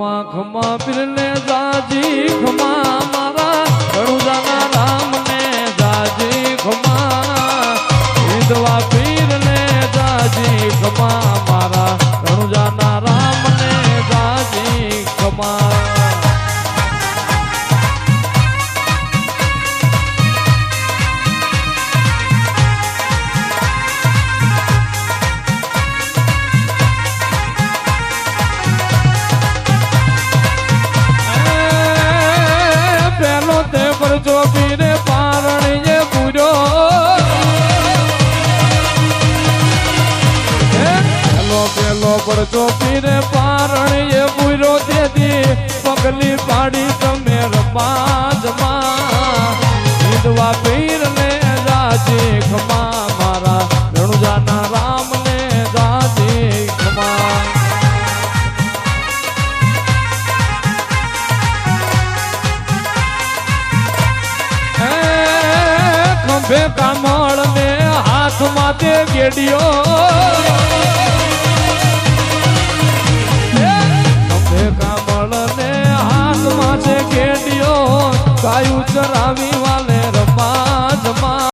ખમા ખમા પીરને જાજી, ખમા મારા રણુજાના રામને જાજી, ખમા વિધવા પીરને જાજી, ખમા મારા રણુજાના રામને જાજી, ખમા પીરે પારણીએ પૂર્યો. એ પેલો પેલો પીરે પારણીએ પૂર્યો તેથી પગલી પાડી તમે વિધવા પીરને જાજી ખમા. કમળ ને હાથમાં તે ગેડિયો તમે હાથમાં છે ગેડિયો ગાયું ચરાવી વાલે રમા